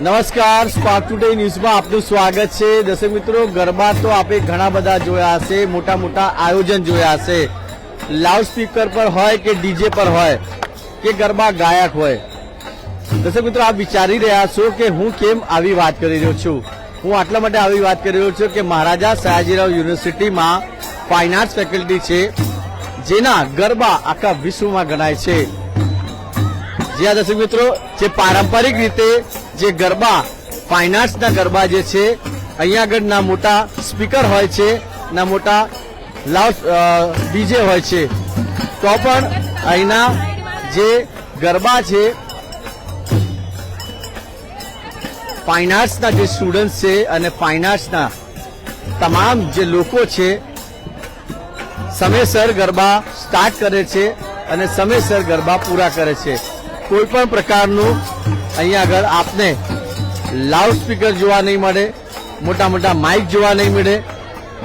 નમસ્કાર spark today ન્યૂઝમાં આપનું સ્વાગત છે. દર્શક મિત્રો, ગરબા તો આપણે ઘણા બધા જોયા હશે મોટા મોટા આયોજન જોયા હશે. લાઉડ સ્પીકર પર હોય કે ડીજે પર હોય, કે ગરબા ગાયક હોય. દર્શક મિત્રો, આપ વિચારી રહ્યા છો કે હું કેમ આવી વાત કરી રહ્યો છું? હું આટલા માટે આવી વાત કરી રહ્યો છું કે મહારાજા સયાજીરાવ યુનિવર્સિટીમાં ફાઇન આર્ટ્સ ફેકલ્ટી છે, જેના ગરબા આખા વિશ્વમાં ગણાય છે. જ્યાં દર્શક મિત્રો, જે પારંપરિક રીતે જે ગરબા ફાઇન ગરબા જે છે અહીંયા આગળ ના મોટા સ્પીકર હોય છે, ના મોટા લાઉડ ડીજે હોય છે. તો પણ અહીંના જે ગરબા છે ફાઇન આર્ટ્સના જે સ્ટુડન્ટ છે અને ફાઇન આર્ટ્સના તમામ જે લોકો છે, સમયસર ગરબા સ્ટાર્ટ કરે છે અને સમયસર ગરબા પૂરા કરે છે. કોઈ પણ પ્રકારનું અહીંયા આગળ આપને લાઉડ સ્પીકર જોવા નહીં મળે, મોટા મોટા માઇક જોવા નહીં મળે.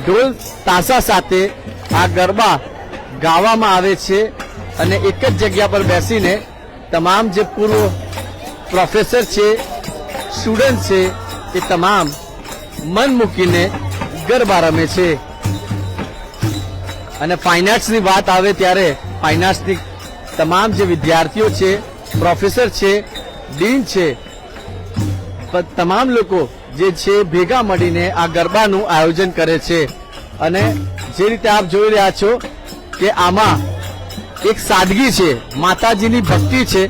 ઢોલ તાસા સાથે આ ગરબા ગાવામાં આવે છે અને એક જ જગ્યા પર બેસીને તમામ જે પૂર્વ પ્રોફેસર છે સ્ટુડન્ટ છે, એ તમામ મન મૂકીને ગરબા રમે છે. અને ફાઇન આર્ટ્સની વાત આવે ત્યારે ફાઇન આર્ટ્સની તમામ જે વિદ્યાર્થીઓ છે પ્રોફેસર છે ડીન છે. તમામ લોકો જે છે, ભેગા મળીને આ ગરબાનું આયોજન કરે છે. અને જે રીતે આપ જોઈ રહ્યા છો કે આમાં એક સાદગી છે, માતાજીની ભક્તિ છે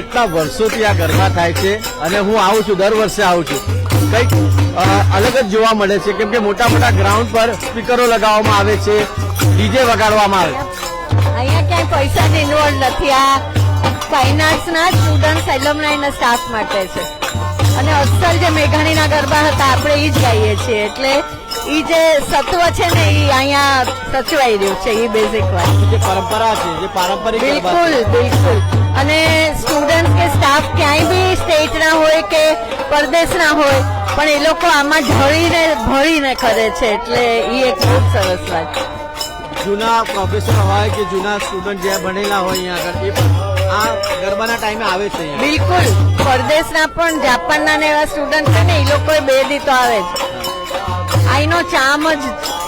કેટલા વર્ષોથી આ ગરબા થાય છે અને હું આવું છું, દર વર્ષે આવું છું. કંઈક અલગ જ જોવા મળે છે, કેમ કે મોટા મોટા ગ્રાઉન્ડ પર સ્પીકરો લગાવવામાં આવે છે ડીજે વગાડવામાં આવે. અહીંયા ક્યાંય પૈસા ઇન્વોલ્વ નથી, આ ફાઇન આર્ટ્સના સ્ટુડન્ટ્સ એલ્યુમનાઈના સ્ટાફ માટે છે. અને અક્ષર જે મેઘાણીના ગરબા હતા, આપણે એ જ ગાઈએ છીએ, એટલે એ જે સત્વ છે ને એ અહીંયા સચવાઈ રહ્યું છે એ બેઝિક વાત. જે પરંપરા છે જે પારંપરિક બિલકુલ બિલકુલ. અને સ્ટુડન્ટ કે સ્ટાફ ક્યાંય બી સ્ટેટના હોય કે પરદેશના હોય પણ એ લોકો આમાં ઢળીને ભળીને કરે છે એટલે એ એક ખૂબ સરસ વાત છે. જૂના પ્રોફેસર હોય કે જૂના સ્ટુડન્ટ જ્યાં ભણેલા હોય અહીંયા આગળ એ પણ આ ગરબાના ટાઈમે આવે છે બિલકુલ. પરદેશના પણ જાપાનના ને એવા સ્ટુડન્ટ છે ને એ લોકો બે દી તો આવે જ. આઈનો ચામ જ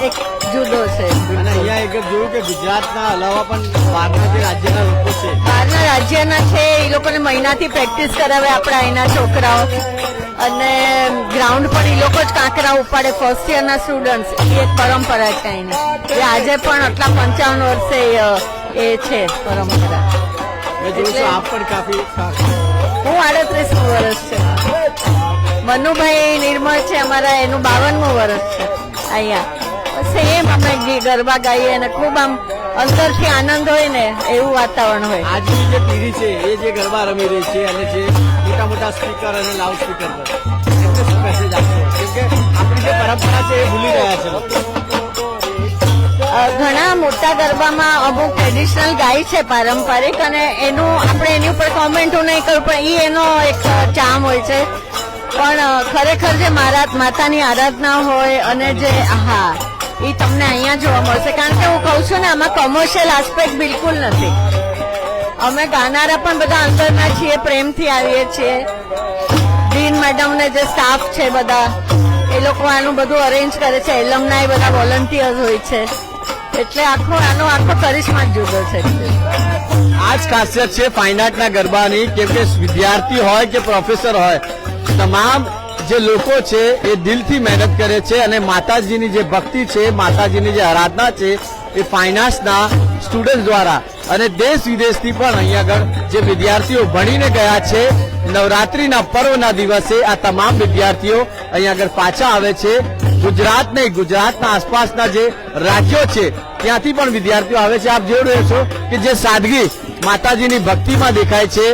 એક જુદો છે અને અહીંયા એક જોયું કે ગુજરાતના અલાવા પણ બહારના જે રાજ્યના લોકો છે. બહારના રાજ્યના છે એ લોકોને મહિનાથી પ્રેક્ટિસ કરાવે આપણા અહીંના છોકરાઓ. અને ગ્રાઉન્ડ પર એ લોકો જ કાંકરા ઉપાડે ફર્સ્ટ યરના સ્ટુડન્ટ્સ એ એક પરંપરા છે અહીંની. એ આજે પણ આટલા પંચાવન વર્ષે એ છે પરંપરા. મેં આપ પણ કાફી હું આડત્રીસ વર્ષ છે. મનુભાઈ નિર્મળ છે અમારા એનું બાવનમું વર્ષ છે. અહીંયા. સેમ અમે ગરબા ગાઈએ અને ખૂબ આમ અંદરથી આનંદ હોય ને એવું વાતાવરણ હોય. આજની જે પેઢી છે એ જે ગરબા રમી રહી છે અને જે મોટા મોટા સ્પીકર અને લાઉડ સ્પીકર એમને શું મેસેજ આપશો? કેમ કે આપણી જે પરંપરા છે એ ભૂલી રહ્યા છે ઘણા મોટા ગરબામાં અમુક ટ્રેડિશનલ ગાય છે પારંપરિક અને એનું આપણે એની ઉપર કોમેન્ટ નહીં કરું પણ એ એનો એક ચામ હોય છે. પણ ખરેખર જે મારા માતાની આરાધના હોય અને જે, હા, એ તમને અહીંયા જોવા મળશે. કારણ કે હું કહું છું ને, આમાં કોમર્શિયલ આસ્પેક્ટ બિલકુલ નથી. અમે ગાનારા પણ બધા અંદરના છીએ, પ્રેમથી આવીએ છીએ. ડીન મેડમને જે સ્ટાફ છે બધા, એ લોકો આનું બધું અરેન્જ કરે છે. એલમના બધા વોલન્ટિયર્સ હોય છે. એટલે આખો, આનો આખો કરિશ્મા જ જુદો છે. આ જ ખાસિયત છે ફાઇન આર્ટના ગરબાની કેમ કે વિદ્યાર્થી હોય કે પ્રોફેસર હોય. તમામ જે લોકો છે, એ દિલથી મહેનત કરે છે અને માતાજીની જે ભક્તિ છે, માતાજીની જે આરાધના છે, એ ફાઇનાન્સના સ્ટુડન્ટ દ્વારા અને દેશ વિદેશથી પણ અહીંયા આગળ જે વિદ્યાર્થીઓ ભણીને ગયા છે, નવરાત્રિના પર્વના દિવસે આ તમામ વિદ્યાર્થીઓ અહીંયા આગળ પાછા આવે છે. ગુજરાત નહીં, ગુજરાતના આસપાસના જે રાજ્યો છે, ત્યાંથી પણ વિદ્યાર્થીઓ આવે છે. આપ જોઈ રહ્યો છો કે જે સાદગી માતાજીની ભક્તિમાં દેખાય છે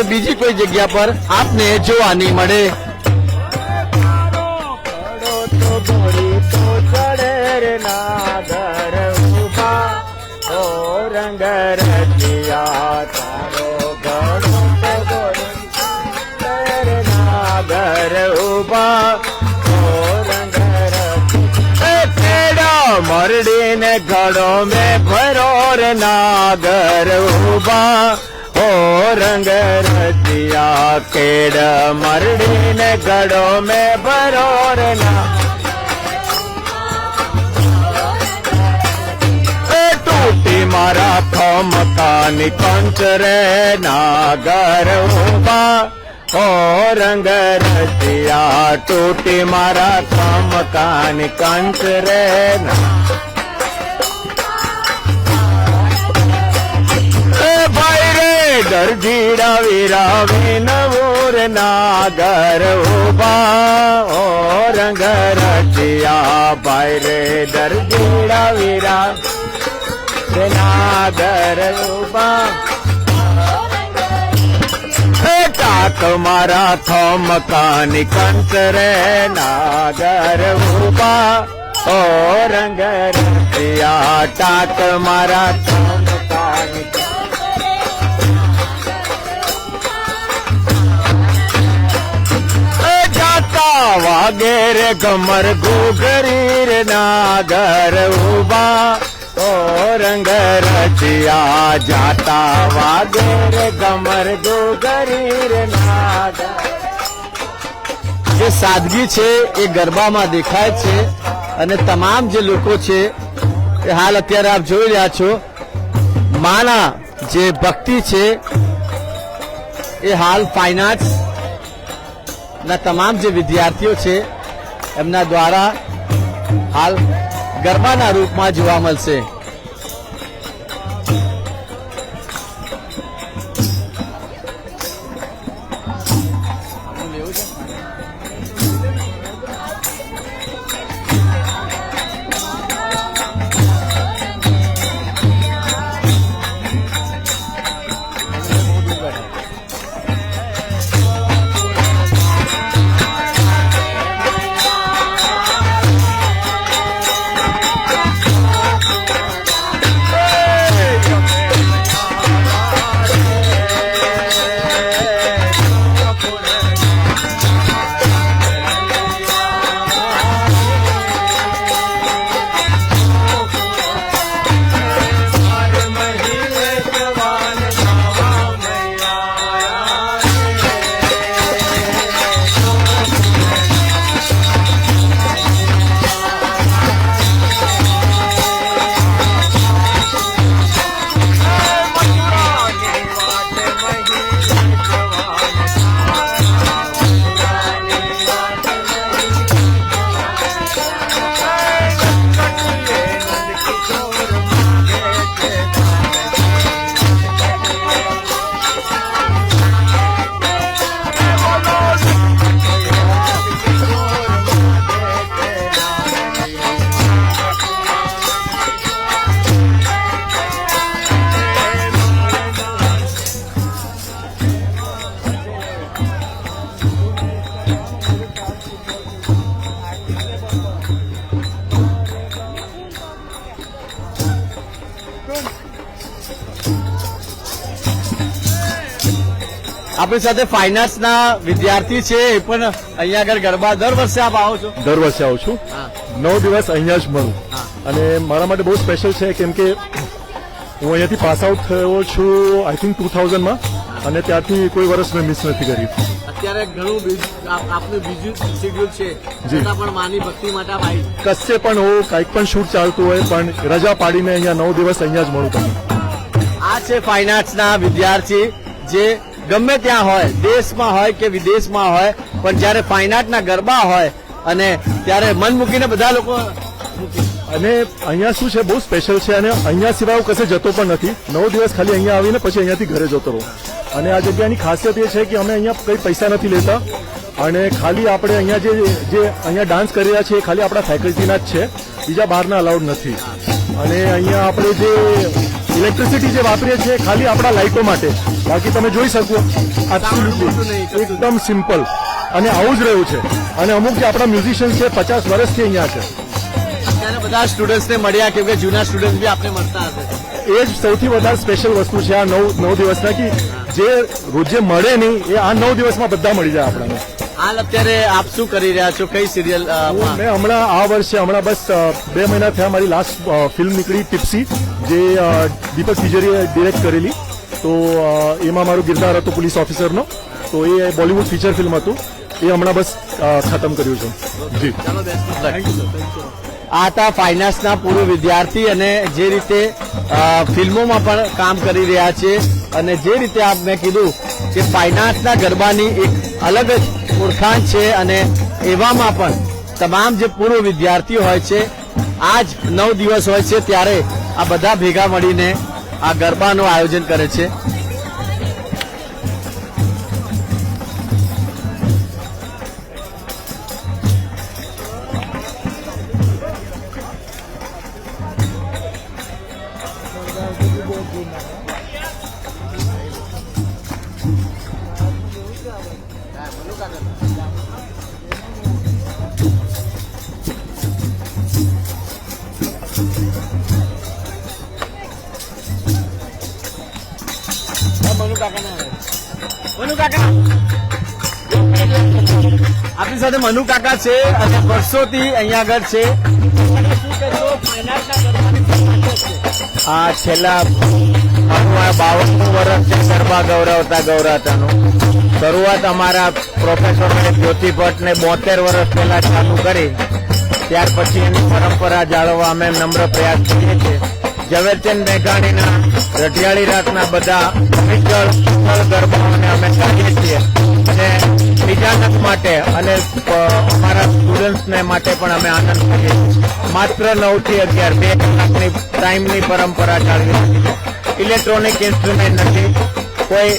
એ બીજી કોઈ જગ્યા પર આપને જોવા નહીં મળે. મરડીને ઘડો મેં ભરો નાગર ઊભા. રંગ રચિયા કેડ મરડીને ઘડો મેં ભરો રે ના. એ તૂટી મારા થોમકાની કંચ રે નાગર ઊભા ઓ રંગ રચિયા તૂટી મારા થોમકાની કંચ રે ના. રે દરજીડા વિરાવી નવોર નાગર ઊભા. ઓ રંગ રચિયા ભાઈ રે દરજીડા વિરા નાગર ઊભા. ટાક મારા થોમકાની કંચ રે નાગર ઊભા. ઓ રંગ રચિયા ટાક મારા થોમકાની એ વાગે રે કમર ઘૂઘરી રે નાગર ઊભા. રંગ રચિયા જાતા વાગે રે કમર ઘૂઘરી રે નાગર. જે સાદગી છે એ ગરબામાં દેખાય છે અને તમામ જે લોકો છે એ હાલ અત્યારે આપ જોઈ રહ્યા છો. માના જે ભક્તિ છે એ હાલ ફાઇન આર્ટ્સ ના તમામ જે વિદ્યાર્થીઓ છે એમના દ્વારા હાલ ગરબાના રૂપમાં જોવા મળશે. આપણી સાથે ફાઇન આર્ટ્સના વિદ્યાર્થી છે એ પણ અહીંયા આગળ ગરબા દર વર્ષે આપ આવો છો? દર વર્ષે આવું છું. નવ દિવસ અહીંયા જ મળું. અને મારા માટે બહુ સ્પેશિયલ છે કેમ કે હું અહીંયાથી પાસ આઉટ થયો છું આઈ થિંક ટુ થાઉઝન્ડમાં અને ત્યારથી કોઈ વર્ષ મેં મિસ નથી કરી. અત્યારે ઘણું આપનું બીજું શેડ્યુલ છે. છતાં પણ માની ભક્તિ માટે આવી. કશે પણ હું કાંઈક પણ શૂટ ચાલતું હોય પણ રજા પાડીને અહીંયા નવ દિવસ અહીંયા જ મળું તમને. આ છે ફાઇન આર્ટ્સના વિદ્યાર્થી જે ગમે ત્યાં હોય, દેશમાં હોય કે વિદેશમાં હોય, પણ જ્યારે ફાઇન આર્ટના ગરબા હોય અને ત્યારે મન મૂકીને બધા લોકો અને અહીંયા શું છે? બહુ સ્પેશિયલ છે અને અહીંયા સિવાય હું કશે જતો પણ નથી. નવ દિવસ ખાલી અહીંયા આવીને પછી અહીંયાથી ઘરે જતો રહું. અને આ જગ્યાની ખાસિયત એ છે કે અમે અહીંયા કંઈ પૈસા નથી લેતા. અને ખાલી આપણે અહીંયા જે અહીંયા ડાન્સ કરી રહ્યા છે એ ખાલી આપણા ફેકલ્ટીના જ છે. બીજા બહારના અલાઉડ નથી. અને અહીંયા આપણે જે ઇલેક્ટ્રિસિટી જે વાપરીએ છીએ ખાલી આપણા લાઇટો માટે. બાકી તમે જોઈ શકો. Absolutely. એકદમ સિમ્પલ અને આવું જ રહ્યું છે. અને અમુક જે આપણા મ્યુઝિશિયન છે પચાસ વર્ષથી અહીંયા છે. બધા સ્ટુડન્ટ્સને મળ્યા કેમ કે જૂના સ્ટુડન્ટ બી આપણે મળતા હશે. એ જ સૌથી વધારે સ્પેશિયલ વસ્તુ છે આ નવ નવ દિવસના કે જે રોજે મળે નહીં એ આ નવ દિવસમાં બધા મળી જાય આપણને. હાલ અત્યારે આપ શું કરી રહ્યા છો? કઈ સિરિયલ મેં? હમણાં આ વર્ષે હમણાં બસ બે મહિના થયા મારી લાસ્ટ ફિલ્મ નીકળી ટિપ્સી જે દીપક તિજોરીએ ડિરેક્ટ કરેલી. તો એમાં મારું કિરદાર હતું પોલીસ ઓફિસરનો. તો એ બોલિવૂડ ફીચર ફિલ્મ હતું. એ હમણાં બસ ખતમ કર્યું છે. જી. આ હતા ફાઇનાન્સના પૂર્વ વિદ્યાર્થી અને જે રીતે ફિલ્મોમાં પણ કામ કરી રહ્યા છે અને જે રીતે આપ મેં કીધું કે ફાઇનાન્સના ગરબાની એક અલગ જ ઓળખાણ છે અને એવામાં પણ તમામ જે પૂર્વ વિદ્યાર્થીઓ હોય છે, આજ નવ દિવસ હોય છે ત્યારે આ બધા ભેગા મળીને આ ગરબાનું આયોજન કરે છે. મનુ કાકા છે અને વર્ષોથી અહીંયા આગળ છે. આ છેલ્લા બાવનનું વર્ષ છે, ગરબા ગૌરવતા ગૌરાતાનું શરૂઆત અમારા પ્રોફેસર જ્યોતિ ભટ્ટને બોતેર વર્ષ પહેલા ચાલુ કરી, ત્યાર પછી એની પરંપરા જાળવવા અમે નમ્ર પ્રયાસ કરીએ છીએ. ઝવેરચંદ મેઘાણીના રઢિયાળી રાતના બધા મિત્તળ ગરબાઓને અમે કાઢીએ છીએ. અને બીજાનક માટે અને અમારા સ્ટુડન્ટ્સને માટે પણ અમે આનંદ કરીએ માત્ર નવથી અગિયાર, બે કલાકની ટાઈમની પરંપરા ચાલવી હતી ઇલેક્ટ્રોનિક ઇન્સ્ટ્રુમેન્ટ નથી, કોઈ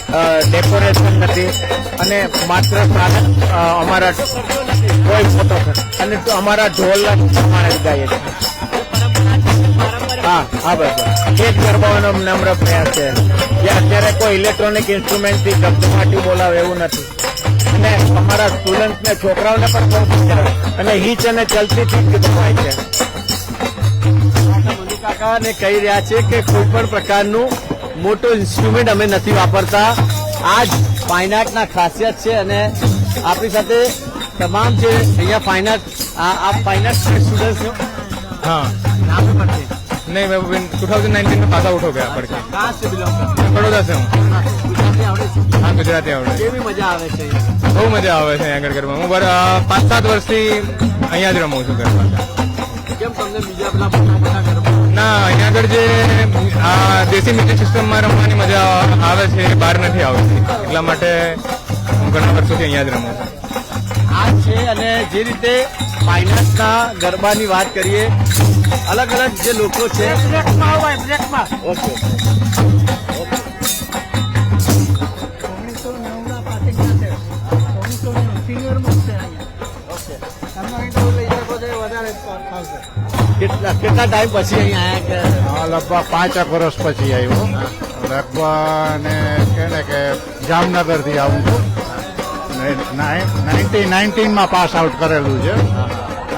ડેકોરેશન નથી, અને માત્ર અમારા કોઈ ફોટો અને અમારા ઢોલના પ્રમાણે ગાઈએ છીએ. હા હા, બસ બસ. એ જ ગરબાઓનો નમ્ર પ્રયાસ છે. જે અત્યારે કોઈ ઇલેક્ટ્રોનિક ઇન્સ્ટ્રુમેન્ટથી ધબધમાટી બોલાવે એવું નથી. અને અમારા સ્ટુડન્ટ ને છોકરાઓને પણ બહુ સરસ અને હિચ અને ચલતી થી ગીતવાય છે. કાકાને કહી રહ્યા છે કે કોઈ પણ પ્રકારનું મોટું ઇન્સ્ટ્રુમેન્ટ અમે નથી વાપરતા. આ જ ફાઇન આર્ટના ખાસિયત છે અને આપણી સાથે તમામ જે અહીંયા ફાઇન આર્ટ આ ફાઇન આર્ટ સ્ટુડન્ટ હા. નામ પરથી नहीं मैं टू थाउजेंड नाइनटीन में पास आउट हो गया पढ़ के कहाँ से बिलोंग करते मैं बड़ौदा से हूँ ગુજરાતી આવડે છે हाँ गुजराती आवड़े કેવી મજા આવે છે બહુ મજા આવે છે અહીંયા આગળ ગરબા હું બર- અ, પાંચ સાત વર્ષથી અહીંયા જ રમું છું ગરબા કેમ તમને બીજા પેલા મોટા મોટા ગરબા ના અહીંયા આગળ જે આ દેશી મ્યુઝિક સિસ્ટમમાં રમવાની મજા આવે છે એ બહાર નથી આવતી એટલા માટે હું ઘણા વર્ષોથી અહીંયા જ રમું છું આ છે અને જે રીતે ફાઇનાન્સના ગરબાની વાત કરીએ અલગ અલગ જે લોકો છે. ઓકે. કેટલા કેટલા ટાઈમ પછી અહીંયા આયા પાંચ એક વર્ષ પછી આવ્યો. લગભગ ને કે ને કે જામનગરથી આવું છું. નાઇન્ટીન નાઇન્ટીનમાં પાસ આઉટ કરેલું છે.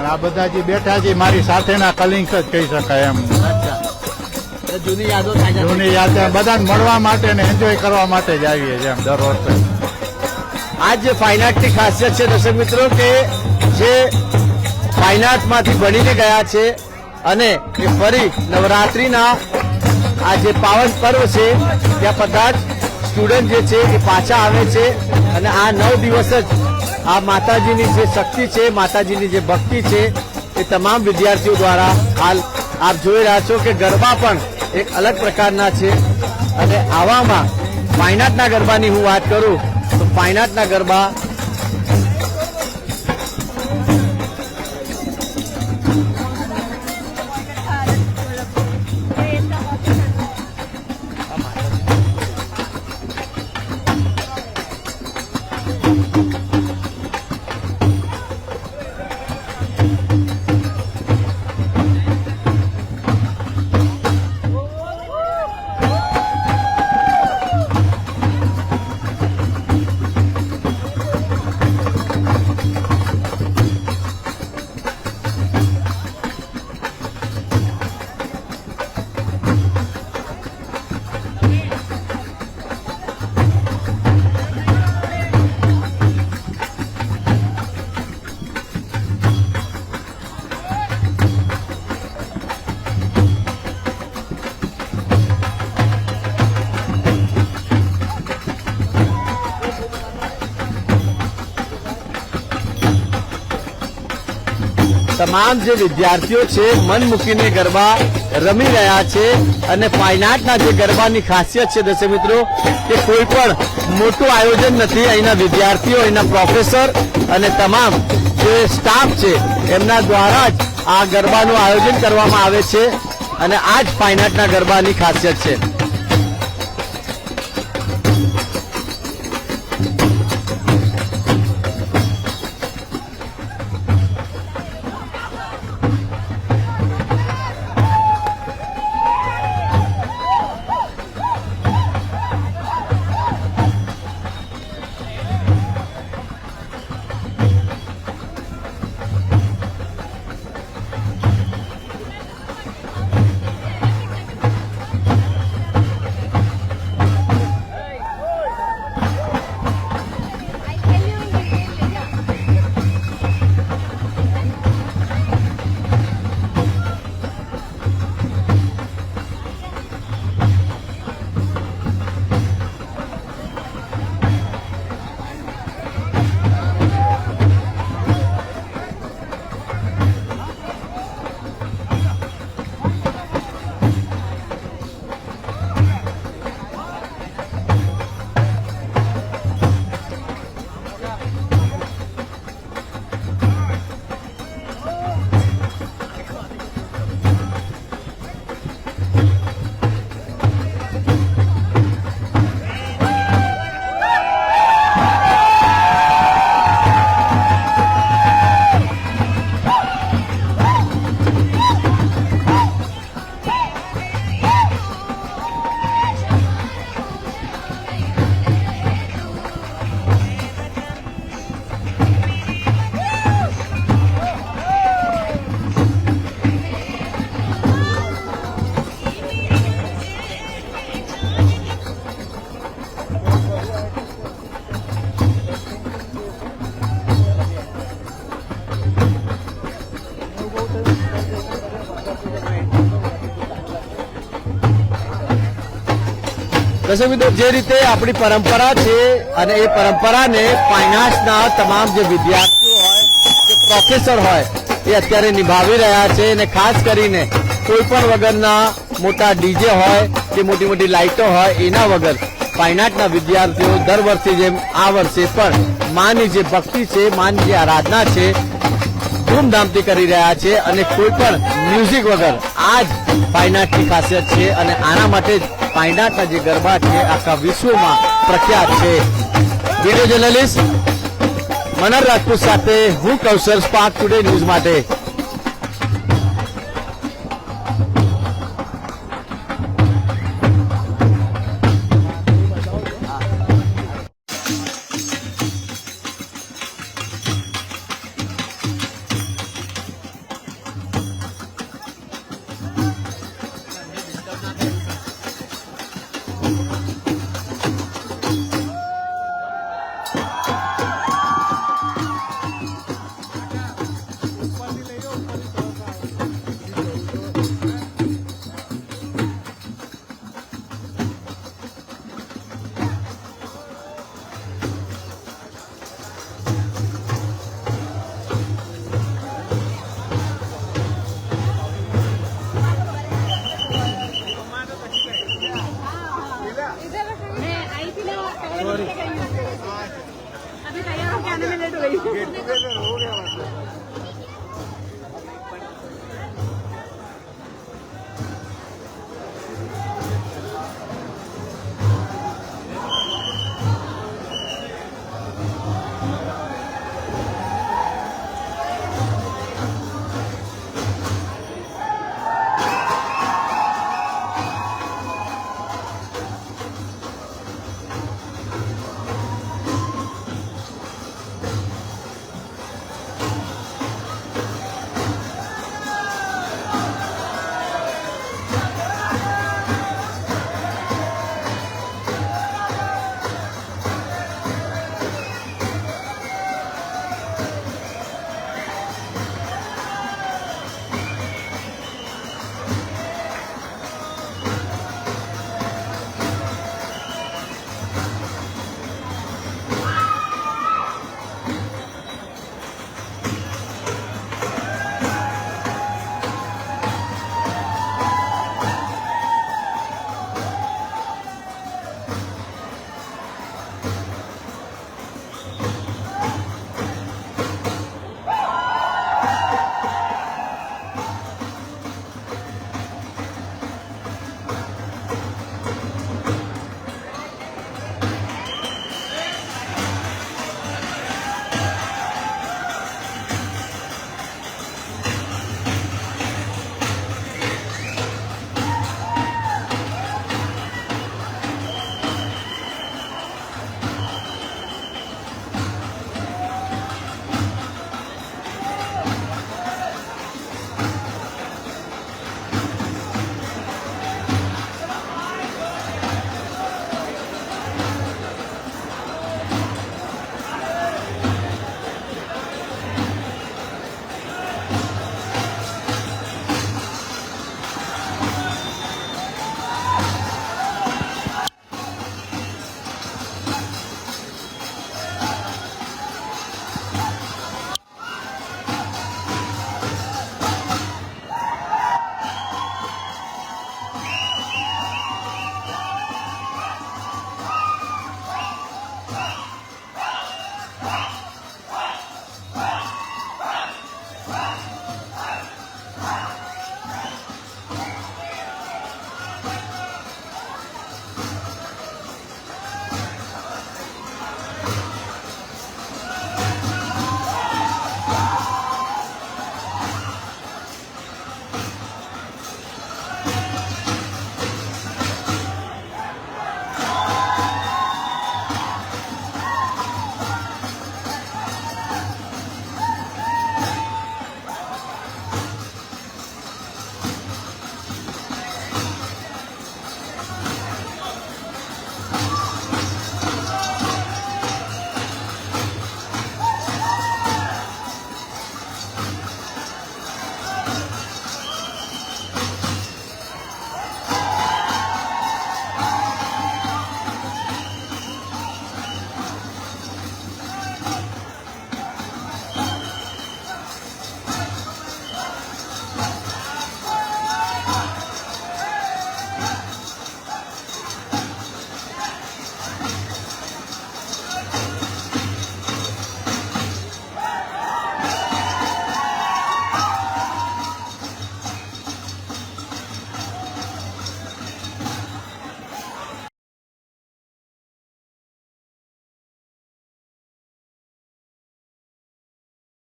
અને આ બધા જે બેઠા છે મારી સાથેના કલિંગ જ કહી શકાય એમ. જૂની યાદો જૂની યાદ બધાને મળવા માટે ને એન્જોય કરવા માટે જ આવીએ છીએ એમ દર વર્ષે. આ જે ફાઇન આર્ટની ખાસિયત છે દર્શક મિત્રો કે જે ફાઇન આર્ટમાંથી ભણીને ગયા છે અને એ ફરી નવરાત્રિના આ જે પાવન પર્વ છે ત્યાં બધા જ સ્ટુડન્ટ જે છે એ પાછા આવે છે અને આ નવ દિવસ જ આ માતાજીની જે શક્તિ છે, માતાજીની જે ભક્તિ છે, એ તમામ વિદ્યાર્થીઓ દ્વારા હાલ આપ જોઈ રહ્યા છો કે ગરબા પણ એક અલગ પ્રકારના છે. અને આવામાં ફાઇન ગરબાની હું વાત કરું, તો ફાઇન ગરબા તમામ જે વિદ્યાર્થીઓ છે, મન મૂકીને ગરબા રમી રહ્યા છે અને આર્ટના જે ગરબાની ખાસિયત છે, દર્શક મિત્રો કે કોઈ પણ મોટું આયોજન નથી. અહીંના વિદ્યાર્થીઓ, અહીંના પ્રોફેસર અને તમામ જે સ્ટાફ છે, એમના દ્વારા જ આ ગરબાનું આયોજન કરવામાં આવે છે અને આ જ આર્ટના ગરબાની ખાસિયત છે. દર્શક મિત્રો, જે રીતે આપણી પરંપરા છે અને એ પરંપરાને ફાઇનાન્સના તમામ જે વિદ્યાર્થીઓ હોય કે પ્રોફેસર હોય, એ અત્યારે નિભાવી રહ્યા છે અને ખાસ કરીને કોઈ પણ વગરના મોટા ડીજે હોય કે મોટી મોટી લાઇટો હોય, એના વગર ફાઇનાન્સના વિદ્યાર્થીઓ દર વર્ષે જેમ આ વર્ષે પણ માની જે ભક્તિ છે, માની જે આરાધના છે ધૂમધામથી કરી રહ્યા છે અને કોઈ પણ મ્યુઝિક વગર. આ જ પાયનાટની ખાસિયત છે અને આના માટે જ પાયનાટના જે ગરબા છે, આખા વિશ્વમાં પ્રખ્યાત છે. વીડિયો જર્નલિસ્ટ મનર રાજપૂત સાથે હું કૌશલ સ્પાર્ક ટુડે ન્યૂઝ માટે